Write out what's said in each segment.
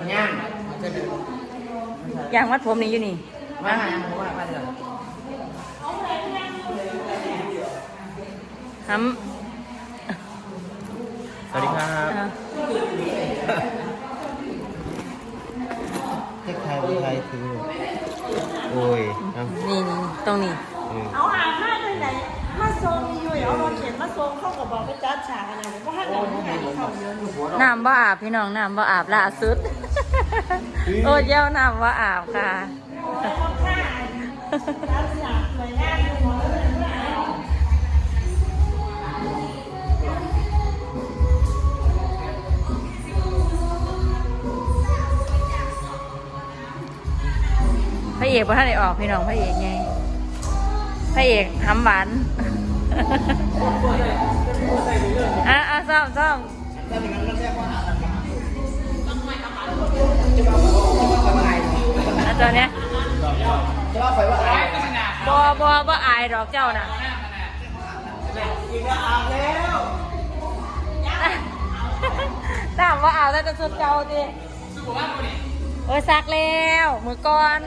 มันย่างยางมัดผมนี่อยู่นี่มาหายังว่ามาเถอะทำสวัสดีครับอ่าเทคไทยวันไทยคือโอ้ยเอานี่นี่ตรงนี้เออเอาหามาด้วยไหนมาทรงอยู่เอารถเข็นมาทรงเข้ากับบอกไปจัดฉากอะไรก็ให้เราหาเขาเยอะน้ำบ่อาบพี่น้องน้ำบ่อาบล่าสุด โอ้ยเย้าน้ำบ่อาบค่ะต้อาวยงามอยู่หมดเลยพระเอกบ่ท่านได้ออกพี่น้องพระเอกไงพระเอกหำหวานอะอะซ่อมซ่อม บอบอบ่อายดอกเจ้าน่ะอีกแล้วอาบแล้วถามว่าเอาแล้วจะสุดเก่าดิเออซักแล้วมือก่อน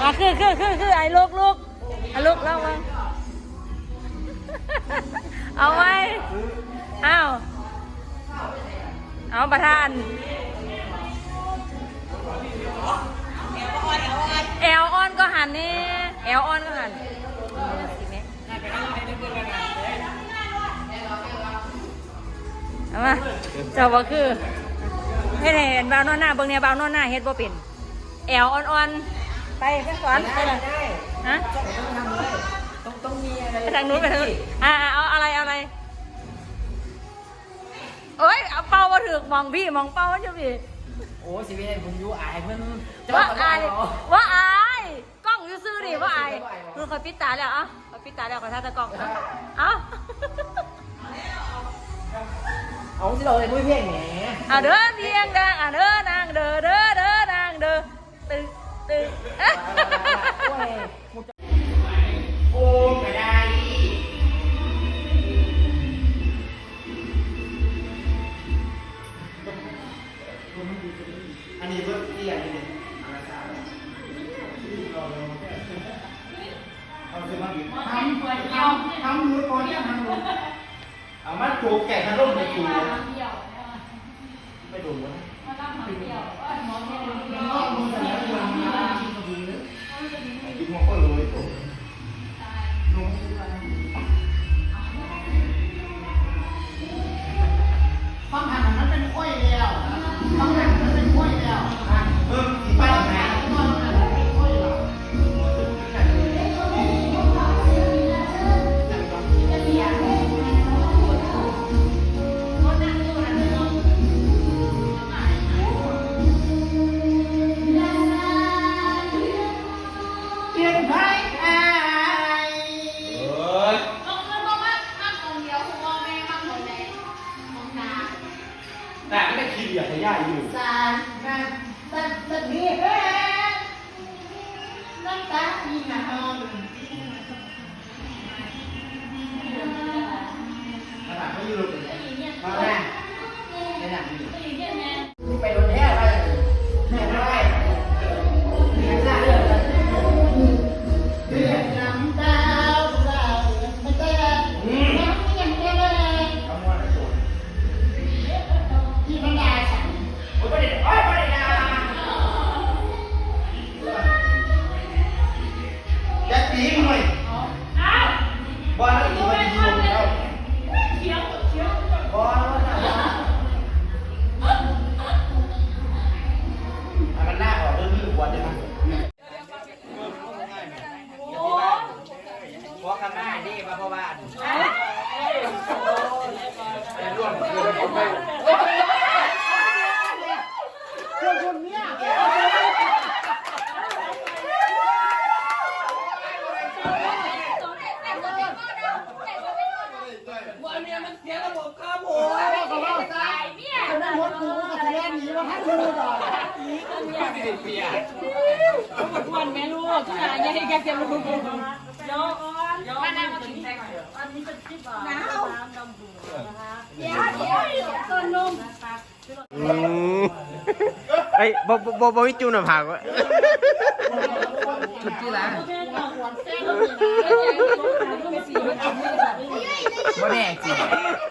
มาคือคือคือคือไอ้ลูกลูกไอ้ลูกเล่ามาเอาไว้เอาเอาประธาน หันนี่แอลออนก็หันเอามาเจ้าบ่คือให้เห็นบ่าวนอนหน้าเบิ่งเนี่ยบ่าวนอนหน้าเฮ็ดบ่เป็นแอลอ่อนๆไปเพิ่นสอนไปได้เลยได้ฮะต้องทำเลยต้องต้องมีอะไรไปทางนู้นไปทางนู้นอ่าเอาอะไรเอาอะไรเอ้ยเอาเป้ามาถึกมองพี่มองเป้าว่าจะพี่โอ้สิเป็นผมอยู่อายเพิ่นจะว่าว่าอายเหรอว่าอายกล้ องอยู่ซื่อดิว่าอายคือคอยปิดตาแล้วเอะคอยปิดตาแล้วคอยท่าตะกล้องเอ้าเอาสิเราเลยมุ้ยเพ่งแหมเอาเด้อเพียงดังอะเด้อนา อีกทำทำทำรู้ก่อนเนี่ยทำรู้เอามาจูแก่ขนมในจูไม่ดูนะกินมันก็เลยตัว ไม่ได้คิดอยากจะย่าอยู่สารนะสัตว์สัตว์เรียกแม่น้ำตาอีหนาห้องขนาดไม่ยืนเลยมาแม่ในหนังดีไปโดน มาเพราะว่าร่วมร่วมไปคนนั้นหัวกูก็แสดงหนีว่ อันนี้เป็นบ่น้ำดำบัวนะคะเดี๋ยวเดี๋ยวเลยวอนนมนะคะอืมไอ้ยบ่บ่บ่บวิจูนหน้าผากวะชุดที่รแม่วแม่แน่จริง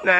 นั่